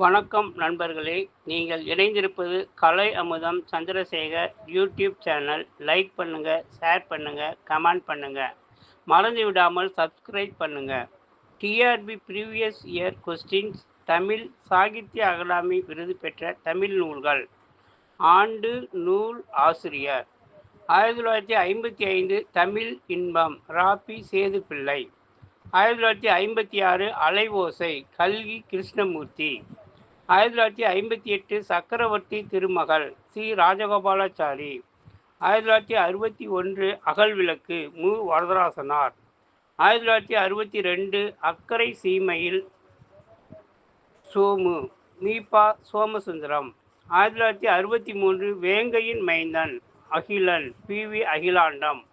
வணக்கம் நண்பர்களே. நீங்கள் இணைந்திருப்பது Kalai Amudham Chandrasekhar YouTube channel. Like பண்ணுங்க ஷேர் பண்ணுங்க கமெண்ட் பண்ணுங்க. மறந்து விடாமல் சப்ஸ்கிரைப் பண்ணுங்க. TRB previous year questions Tamil Sahitya Akademi விருது பெற்ற தமிழ் நூல்கள். ஆண்டு நூல் ஆசிரியர். ஆயிரத்தி தொள்ளாயிரத்தி ஐம்பத்தி ஐந்து தமிழ் இன்பம் ராபி சேதுப்பிள்ளை. ஆயிரத்தி தொள்ளாயிரத்தி ஐம்பத்தி ஆறு அலைவோசை கல்கி கிருஷ்ணமூர்த்தி. ஆயிரத்தி தொள்ளாயிரத்தி ஐம்பத்தி எட்டு சக்கரவர்த்தி திருமகள் சி. ராஜகோபாலாச்சாரி. ஆயிரத்தி தொள்ளாயிரத்தி அறுபத்தி ஒன்று அகல்விளக்கு மு. வரதராசனார். ஆயிரத்தி தொள்ளாயிரத்தி அறுபத்தி ரெண்டு அக்கரை சீமையில் சோமு மீபா சோமசுந்தரம். ஆயிரத்தி தொள்ளாயிரத்தி அறுபத்தி மூன்று வேங்கையின் மைந்தன் அகிலன் பி. வி. அகிலாண்டம்.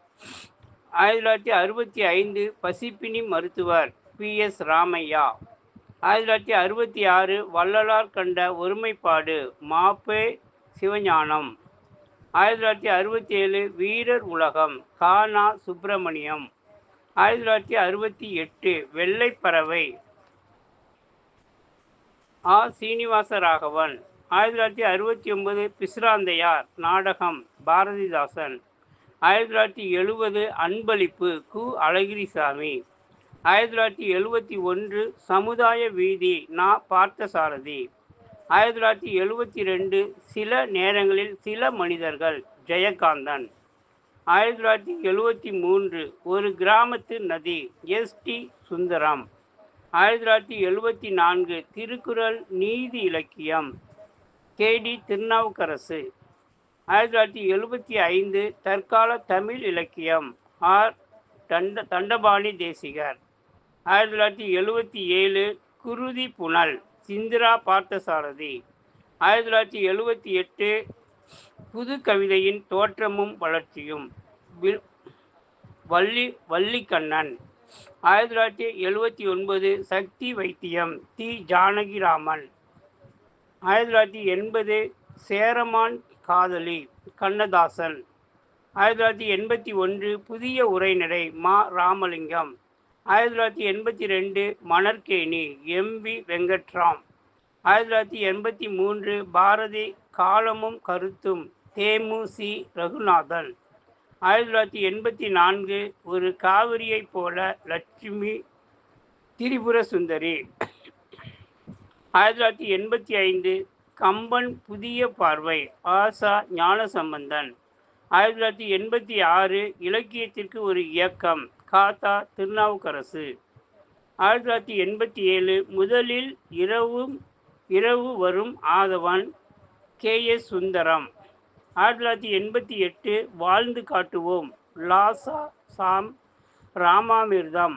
ஆயிரத்தி தொள்ளாயிரத்தி அறுபத்தி ஐந்து பசிப்பினி மருத்துவர் பி. எஸ். ராமையா. ஆயிரத்தி தொள்ளாயிரத்தி அறுபத்தி ஆறு வள்ளலார் கண்ட ஒருமைப்பாடு மாப்பே சிவஞானம். ஆயிரத்தி தொள்ளாயிரத்தி அறுபத்தி ஏழு வீரர் உலகம் கானா சுப்பிரமணியம். ஆயிரத்தி தொள்ளாயிரத்தி அறுபத்தி எட்டு வெள்ளைப்பறவை ஆ. சீனிவாச ராகவன் ஆயிரத்தி தொள்ளாயிரத்தி அறுபத்தி ஒன்பது பிஸ்ராந்தையார் நாடகம் பாரதிதாசன். ஆயிரத்தி தொள்ளாயிரத்தி எழுபது அன்பளிப்பு கு. அழகிரிசாமி. ஆயிரத்தி தொள்ளாயிரத்தி எழுபத்தி ஒன்று சமுதாய வீதி நா பார்த்தசாரதி. ஆயிரத்தி தொள்ளாயிரத்தி எழுபத்தி ரெண்டு சில நேரங்களில் சில மனிதர்கள் ஜெயகாந்தன். ஆயிரத்தி தொள்ளாயிரத்தி எழுபத்தி மூன்று ஒரு கிராமத்து நதி எஸ். டி. சுந்தரம். ஆயிரத்தி தொள்ளாயிரத்தி எழுபத்தி நான்கு திருக்குறள் நீதி இலக்கியம் கே. டி. திருநாவுக்கரசு. ஆயிரத்தி தொள்ளாயிரத்தி எழுபத்தி ஐந்து தற்கால தமிழ் இலக்கியம் ஆர். தண்ட தண்டபாணி தேசிகர். ஆயிரத்தி தொள்ளாயிரத்தி எழுபத்தி ஏழு குருதி புனல் சிந்திரா பார்த்தசாரதி. ஆயிரத்தி தொள்ளாயிரத்தி எழுபத்தி எட்டு புது கவிதையின் தோற்றமும் வளர்ச்சியும். வில்- வள்ளி வள்ளிக்கண்ணன். ஆயிரத்தி தொள்ளாயிரத்தி எழுபத்தி ஒன்பது சக்தி வைத்தியம் தி. ஜானகிராமன். ஆயிரத்தி தொள்ளாயிரத்தி எண்பது சேரமான் காதலி கண்ணதாசன். ஆயிரத்தி தொள்ளாயிரத்தி எண்பத்தி ஒன்று புதிய உரைநடை மா. ராமலிங்கம். ஆயிரத்தி தொள்ளாயிரத்தி எண்பத்தி ரெண்டு மணற்கேணி எம் வி வெங்கட்ராம். ஆயிரத்தி தொள்ளாயிரத்தி எண்பத்தி மூன்று பாரதி காலமும் கருத்தும் தேமு சி ரகுநாதன். ஆயிரத்தி தொள்ளாயிரத்தி எண்பத்தி நான்கு ஒரு காவிரியைப் போல லட்சுமி திரிபுர சுந்தரி. ஆயிரத்தி தொள்ளாயிரத்தி எண்பத்தி ஐந்து கம்பன் புதிய பார்வை ஆசா ஞானசம்பந்தன். ஆயிரத்தி தொள்ளாயிரத்தி எண்பத்தி ஆறு இலக்கியத்திற்கு ஒரு இயக்கம் காத்தா திருநாவுக்கரசு. ஆயிரத்தி தொள்ளாயிரத்தி எண்பத்தி ஏழு முதலில் இரவும் இரவு வரும் ஆதவன் கே. எஸ். சுந்தரம். ஆயிரத்தி தொள்ளாயிரத்தி எண்பத்தி எட்டு வாழ்ந்து காட்டுவோம். லாசா சாம் ராமாமிர்தம்.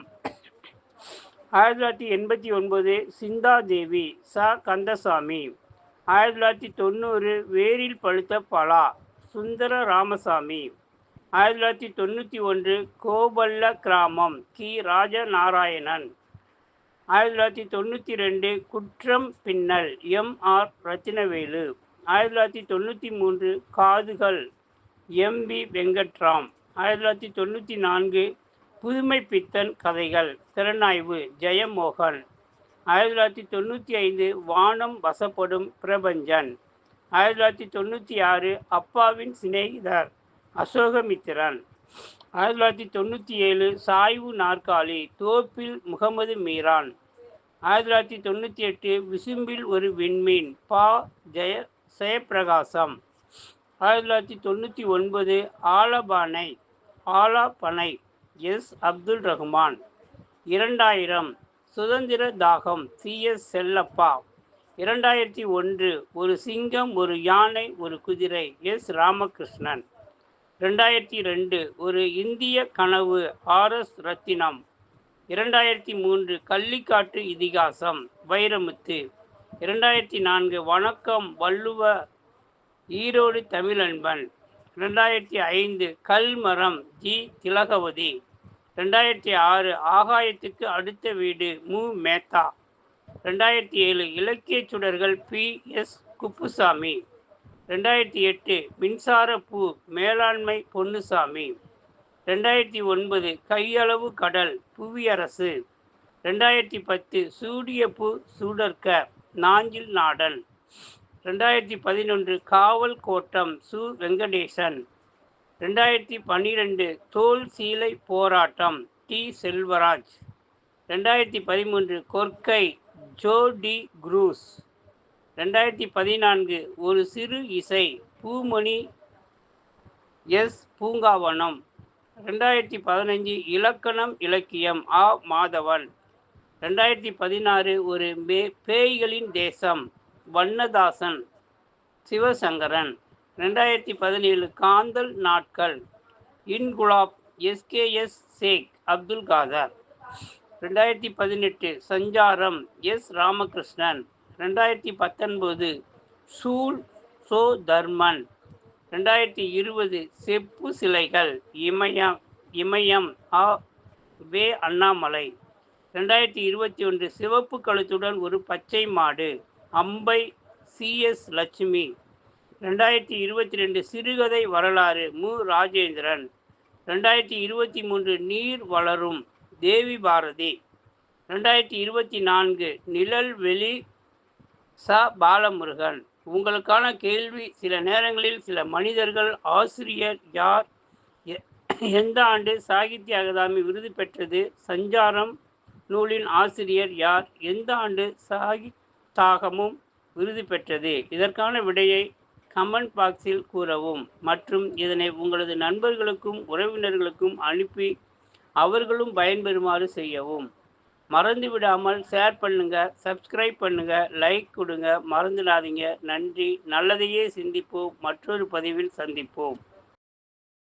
ஆயிரத்தி தொள்ளாயிரத்தி எண்பத்தி ஒன்பது சிந்தாதேவி ச. கந்தசாமி. ஆயிரத்தி தொள்ளாயிரத்தி தொண்ணூறு வேரில் பழுத்த பலா சுந்தர ராமசாமி. ஆயிரத்தி தொள்ளாயிரத்தி தொண்ணூற்றி ஒன்று கோபல்ல கிராமம் கி. ராஜநாராயணன். ஆயிரத்தி தொள்ளாயிரத்தி தொண்ணூற்றி ரெண்டு குற்றம் பின்னல் எம். ஆர். ரத்தினவேலு. ஆயிரத்தி தொள்ளாயிரத்தி தொண்ணூற்றி மூன்று காதுகள் எம். பி. வெங்கட்ராம். ஆயிரத்தி தொள்ளாயிரத்தி தொண்ணூற்றி நான்கு புதுமை பித்தன் கதைகள் திறனாய்வு ஜெயமோகன். ஆயிரத்தி தொள்ளாயிரத்தி தொண்ணூற்றி ஐந்து வானம் வசப்படும் பிரபஞ்சன். ஆயிரத்தி தொள்ளாயிரத்தி தொண்ணூற்றி ஆறு அப்பாவின் சிநேகிதர். அசோகமித்திரன். ஆயிரத்தி தொள்ளாயிரத்தி தொண்ணூற்றி ஏழு சாய்வு நாற்காலி தோப்பில் முகமது மீரான். ஆயிரத்தி தொள்ளாயிரத்தி தொண்ணூற்றி எட்டு விசும்பில் ஒரு விண்மீன் பா. ஜெய. ஜெயப்பிரகாசம் ஆயிரத்தி தொள்ளாயிரத்தி தொண்ணூற்றி ஒன்பது ஆலபானை ஆலாபனை எஸ். அப்துல் ரஹ்மான். இரண்டாயிரம் சுதந்திர தாகம் சி. எஸ். செல்லப்பா. இரண்டாயிரத்தி ஒன்று ஒரு சிங்கம் ஒரு யானை ஒரு குதிரை எஸ். ராமகிருஷ்ணன். ரெண்டாயிரத்தி ரெண்டு ஒரு இந்திய கனவு ஆர்எஸ் ரத்தினம். இரண்டாயிரத்தி மூன்று கள்ளிக்காட்டு இதிகாசம் வைரமுத்து. இரண்டாயிரத்தி நான்கு வணக்கம் வள்ளுவ ஈரோடு தமிழன்பன். ரெண்டாயிரத்தி ஐந்து கல்மரம் ஜி திலகவதி. ரெண்டாயிரத்தி ஆறு ஆகாயத்துக்கு அடுத்த வீடு மு. மேத்தா. ரெண்டாயிரத்தி ஏழு இலக்கிய சுடர்கள் பி. எஸ். குப்புசாமி. ரெண்டாயிரத்தி எட்டு மின்சார பூ மேலாண்மை பொன்னுசாமி. ரெண்டாயிரத்தி ஒன்பது கையளவு கடல் புவியரசு. ரெண்டாயிரத்தி பத்து சூடிய பூ சூடர்க்க நாஞ்சில் நாடல். ரெண்டாயிரத்தி பதினொன்று காவல் கோட்டம் சு வெங்கடேசன். ரெண்டாயிரத்தி பன்னிரெண்டு தோல் சீலை போராட்டம் டி செல்வராஜ். ரெண்டாயிரத்தி பதிமூன்று கொற்கை ஜோ டி குரூஸ். ரெண்டாயிரத்தி பதினான்கு ஒரு சிறு இசை பூமணி எஸ். பூங்காவனம். ரெண்டாயிரத்தி பதினஞ்சு இலக்கணம் இலக்கியம் ஆ. மாதவன். ரெண்டாயிரத்தி பதினாறு ஒரு மே பேய்களின் தேசம் வண்ணதாசன் சிவசங்கரன். ரெண்டாயிரத்தி பதினேழு காந்தல் நாட்கள் இன்குலாப் எஸ்கேஎஸ் ஷேக் அப்துல் காதர். ரெண்டாயிரத்தி பதினெட்டு சஞ்சாரம் எஸ். ராமகிருஷ்ணன். ரெண்டாயிரத்தி பத்தொன்பது சூல் சோ தர்மன். ரெண்டாயிரத்தி இருபது செப்பு சிலைகள் இமயம் இமயம் ஆ வே அண்ணாமலை. ரெண்டாயிரத்தி இருபத்தி ஒன்று சிவப்பு கழுத்துடன் ஒரு பச்சை மாடு அம்பை சிஎஸ் லட்சுமி. ரெண்டாயிரத்தி இருபத்தி ரெண்டு சிறுகதை வரலாறு மு. ராஜேந்திரன். ரெண்டாயிரத்தி இருபத்தி மூன்று நீர் வளரும் தேவி பாரதி. ரெண்டாயிரத்தி இருபத்தி நான்கு நிழல் வெளி ச பாலமுருகன். உங்களுக்கான கேள்வி சில நேரங்களில் சில மனிதர்கள் ஆசிரியர் யார்? எ- எந்த ஆண்டு சாகித்ய அகாதமி விருது பெற்றது? சஞ்சாரம் நூலின் ஆசிரியர் யார்? எந்த ஆண்டு சாகித்தாகமும் விருது பெற்றது? இதற்கான விடையை கமெண்ட் பாக்ஸில் கூறவும். மற்றும் இதனை உங்களது நண்பர்களுக்கும் உறவினர்களுக்கும் அனுப்பி அவர்களும் பயன்பெறுமாறு செய்யவும். மறந்து விடாமல் ஷேர் பண்ணுங்க சப்ஸ்கிரைப் பண்ணுங்க லைக் கொடுங்க மறந்துடாதீங்க. நன்றி. நல்லதையே சிந்திப்போம். மற்றொரு பதிவில் சந்திப்போம்.